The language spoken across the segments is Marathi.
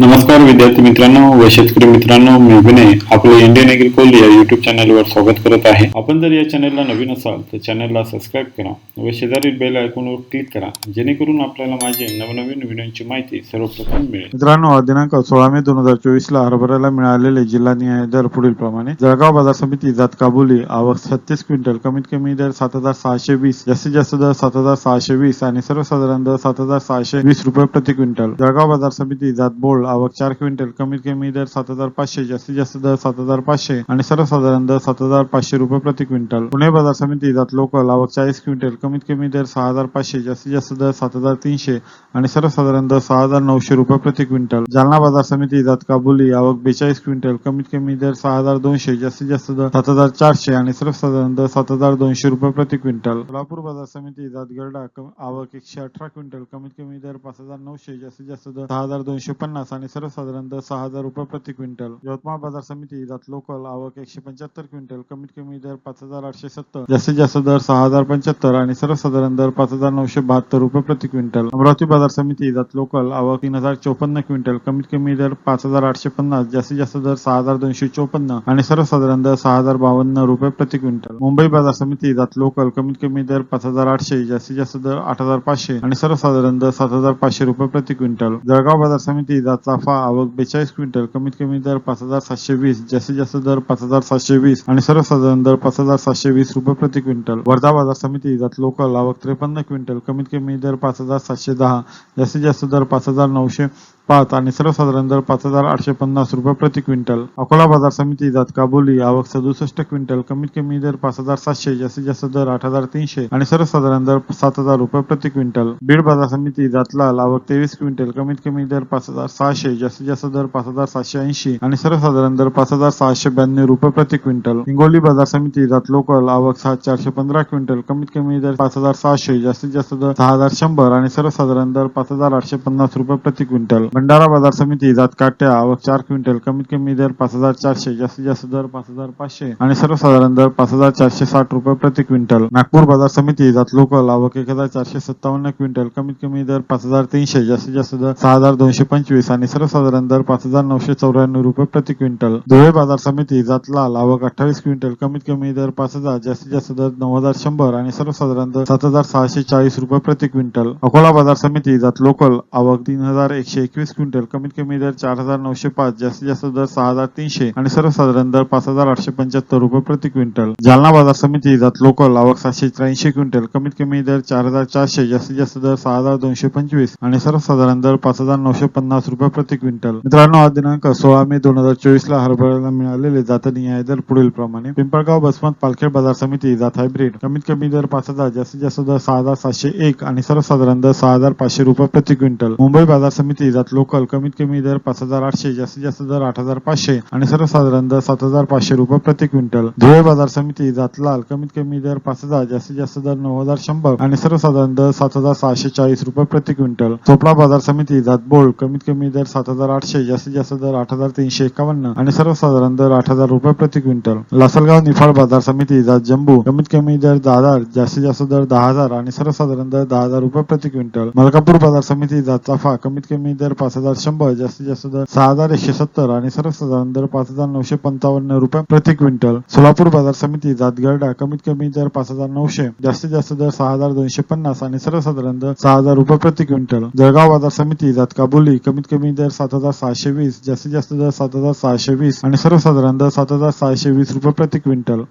नमस्कार विद्यार्थी मित्रांनो व शेतकरी मित्रांनो मी विनय आपले इंडियन एग्रिकोल या युट्यूब चॅनलवर स्वागत करत आहे. आपण जर या चॅनलला नवीन असाल तर चॅनलला सबस्क्राईब करा व शेजारील बेल आयकॉनवर क्लिक करा जेणेकरून आपल्याला माझे नवनवीन व्हिडिओची माहिती सर्वप्रथम मिळेल. मित्रांनो दिनांक सोळा मे दोन हजार चोवीस ला हरभऱ्याला मिळालेले जिल्हा न्याय दर पुढील प्रमाणे जळगाव बाजार समिती जात काबुली आवक छत्तीस क्विंटल कमीत कमी दर सात हजार सहाशे वीस जास्तीत जास्त दर सात हजार सहाशे वीस आणि सर्वसाधारण दर सात हजार सहाशे वीस रुपये प्रति क्विंटल. जळगाव बाजार समिती जात बोर्ड आवक चार क्विंटल कमीत कमी दर सात हजार पाचशे जास्तीत जास्त दर सात हजार पाचशे आणि सर्वसाधारण दर सात हजार पाचशे रुपये प्रति क्विंटल. पुणे बाजार समिती जात लोकल आवक चाळीस क्विंटल कमीत कमी दर सहा हजार पाचशे जास्तीत जास्त दर सात हजार तीनशे आणि सर्वसाधारण दर सहा हजार नऊशे रुपये प्रति क्विंटल. जालना बाजार समिती जात काबुली आवक बेचाळीस क्विंटल कमीत कमी दर सहा हजार दोनशे जास्तीत जास्त दर सात हजार चारशे आणि सर्वसाधारण दर सात हजार दोनशे रुपये प्रति क्विंटल. सोलापूर बाजार समिती जात गरडा आवक एकशे अठरा क्विंटल कमीत कमी दर पाच हजार नऊशे जास्तीत जास्त दर सहा हजार दोनशे पन्नास आणि सर्वसाधारण दर सहा हजार रुपये प्रति क्विंटल. यवतमाळ बाजार समिती जात लोकल आवक एकशे पंच्याहत्तर क्विंटल कमीत कमी दर पाच हजार आठशे सत्तर जास्तीत जास्त दर सहा हजार पंच्याहत्तर आणि सर्वसाधारण दर पाच हजार नऊशे बहात्तर रुपये प्रति क्विंटल. अमरावती बाजार समिती जात लोकल आवक तीन हजार चौपन्न क्विंटल कमीत कमी दर पाच हजार आठशे पन्नास जास्तीत जास्त दर सहा हजार दोनशे चौपन्न आणि सर्वसाधारण दर सहा हजार बावन्न रुपये प्रति क्विंटल. मुंबई बाजार समिती जात लोकल कमीत कमी दर पाच हजार आठशे जास्तीत जास्त दर आठ हजार पाचशे आणि सर्वसाधारण दर सात हजार पाचशे रुपये प्रति क्विंटल. जळगाव बाजार समिती जात चाफा आवक बेचाळीस क्विंटल कमीत कमी दर पाच हजार सातशे वीस जास्तीत जास्त दर पाच हजार सातशे वीस आणि सर्वसाधारण दर पाच हजार सातशे वीस रुपये प्रति क्विंटल. वर्धा बाजार समिती जात लोकल आवक त्रेपन्न क्विंटल कमीत कमी दर पाच हजार सातशे दहा जास्तीत जास्त दर पाच हजार नऊशे पाच आणि सर्वसाधारण दर पाच हजार आठशे पन्नास रुपये प्रति क्विंटल. अकोला बाजार समिती जात काबुली आवक सदुसष्ट क्विंटल कमीत कमी दर पाच हजार सातशे जास्तीत जास्त दर आठ हजार तीनशे आणि सर्वसाधारण दर सात हजार रुपये प्रति क्विंटल. बीड बाजार समिती जात लाल आवक तेवीस क्विंटल कमीत कमी दर पाच हजार सहाशे जास्तीत जास्त दर पाच हजार सातशे ऐंशी आणि सर्वसाधारण दर पाच हजार सहाशे ब्याण्णव रुपये प्रति क्विंटल. हिंगोली बाजार समिती जात लोकल आवक सहा चारशे पंधरा क्विंटल कमीत कमी दर पाच हजार सहाशे जास्तीत जास्त दर सहा हजार शंभर आणि सर्वसाधारण दर पाच हजार आठशे पन्नास रुपये प्रति क्विंटल. भंडारा बाजार समिती जात काट्या आवक चार क्विंटल कमीत कमी दर पाच हजार चारशे जास्तीत जास्त दर पाच हजार पाचशे आणि सर्वसाधारण दर पाच हजार चारशे साठ रुपये प्रति क्विंटल. नागपूर बाजार समिती जात लोकल आवक एक हजार चारशे सत्तावन्न क्विंटल कमीत कमी दर पाच हजार तीनशे जास्तीत जास्त दर सहा हजार दोनशे पंचवीस आणि सर्वसाधारण दर पाच हजार नऊशे चौऱ्याण्णव रुपये प्रति क्विंटल. धुळे बाजार समिती जात लाल आवक अठ्ठावीस क्विंटल कमीत कमी दर पाच हजार जास्तीत जास्त दर नऊ हजार शंभर आणि सर्वसाधारण दर सात हजार सहाशे चाळीस रुपये प्रति क्विंटल. अकोला बाजार समिती जात लोकल आवक तीन हजार एकशे एकवीस क्विंटल कमीत कमी दर चार हजार नऊशे पाच जास्तीत जास्त दर सहा हजार तीनशे आणि सर्वसाधारण दर पाच हजार आठशे पंच्याहत्तर रुपये प्रति क्विंटल. जालना बाजार समिती जात लोकल आवक सातशे त्र्याऐंशी क्विंटल कमीत कमी दर चार हजार चारशे जास्तीत जास्त दर सहा हजार दोनशे पंचवीस आणि सर्वसाधारण दर पाच हजार नऊशे पन्नास रुपये प्रति क्विंटल. मित्रांनो आज दिनांक सोळा मे दोन हजार चोवीस ला हरभऱ्याला मिळालेले जातनीय दर पुढील प्रमाणे पिंपळगाव बसमत पालखेड बाजार समिती जात हायब्रिड कमीत कमी दर पाच हजार जास्तीत जास्त दर सहा हजार सातशे एक आणि सर्वसाधारण दर सहा हजार पाचशे रुपये प्रति क्विंटल. मुंबई बाजार समिती जात लोकल कमीत कमी दर पाच हजार आठशे जास्तीत जास्त दर आठ हजार पाचशे आणि सर्वसाधारण दर सात हजार पाचशे रुपये प्रति क्विंटल. धुळे बाजार समिती जातलाल कमीत कमी दर पाच हजार जास्तीत जास्त दर नऊ हजार शंभर आणि सर्वसाधारण दर सात हजार सहाशे चाळीस रुपये प्रति क्विंटल. चोपडा बाजार समिती जातबोल कमीत कमी दर सात हजार आठशे जास्तीत जास्त दर आठ हजार तीनशे एकावन्न आणि सर्वसाधारण दर आठ हजार रुपये प्रति क्विंटल. लासलगाव निफाड बाजार समिती जात जम्बू कमीत कमी दर दहा हजार जास्तीत जास्त दर दहा हजार आणि सर्वसाधारण दर दहा हजार रुपये प्रति क्विंटल. मलकापूर बाजार समिती जात चाफा कमीत कमी दर पाच हजार शंभर जास्तीत जास्त दर सहा हजार एकशे सत्तर आणि सर्वसाधारण दर पाच हजार नऊशे पंचावन्न रुपये प्रति क्विंटल. सोलापूर बाजार समिती जातगरडा कमीत कमी दर पाच हजार नऊशे जास्तीत जास्त दर सहा हजार दोनशे पन्नास आणि सर्वसाधारण दर सहा हजार रुपये प्रति क्विंटल. जळगाव बाजार समिती जात काबुली कमीत कमी दर सात हजार सहाशे वीस जास्तीत जास्त दर सात हजार सहाशे वीस आणि सर्वसाधारण दर सात हजार सहाशे वीस रुपये प्रति क्विंटल.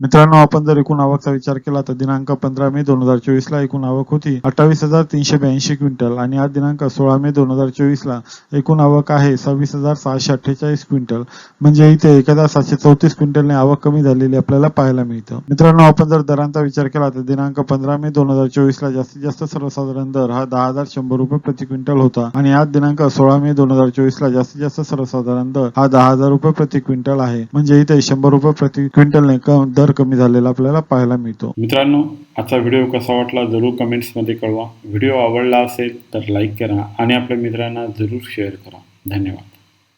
मित्रांनो आपण जर एकूण आवकचा विचार केला तर दिनांक पंधरा मे दोन हजार चोवीस ला एकूण आवक होती अठ्ठावीस हजार तीनशे ब्याऐंशी क्विंटल आणि आज दिनांक सोळा मे दोन हजार चोवीस ला एकूण आवक आहे सव्वीस हजार सहाशे अठ्ठेचाळीस क्विंटल. म्हणजे इथे एक हजार सातशे चौतीस क्विंटलने आवक कमी झालेली आपल्याला पाहायला मिळतं. मित्रांनो आपण जर दरांचा विचार केला तर दिनांक पंधरा मे दोन हजार चोवीस ला जास्तीत जास्त सर्वसाधारण दर हा दहा हजार शंभर रुपये प्रति क्विंटल होता. आणि आज दिनांक सोळा मे दोन हजार चोवीस ला जास्तीत जास्त सर्वसाधारण दर हा दहा हजार रुपये प्रति क्विंटल आहे. म्हणजे इथे शंभर रुपये प्रति क्विंटलने दर दर कमी झालेला आपल्याला पाहायला मिळतो. मित्रांनो आजचा व्हिडिओ कसा वाटला जरूर कमेंट्समध्ये कळवा. व्हिडिओ आवडला असेल तर लाईक करा आणि आपल्या मित्रांना जरूर शेअर करा. धन्यवाद.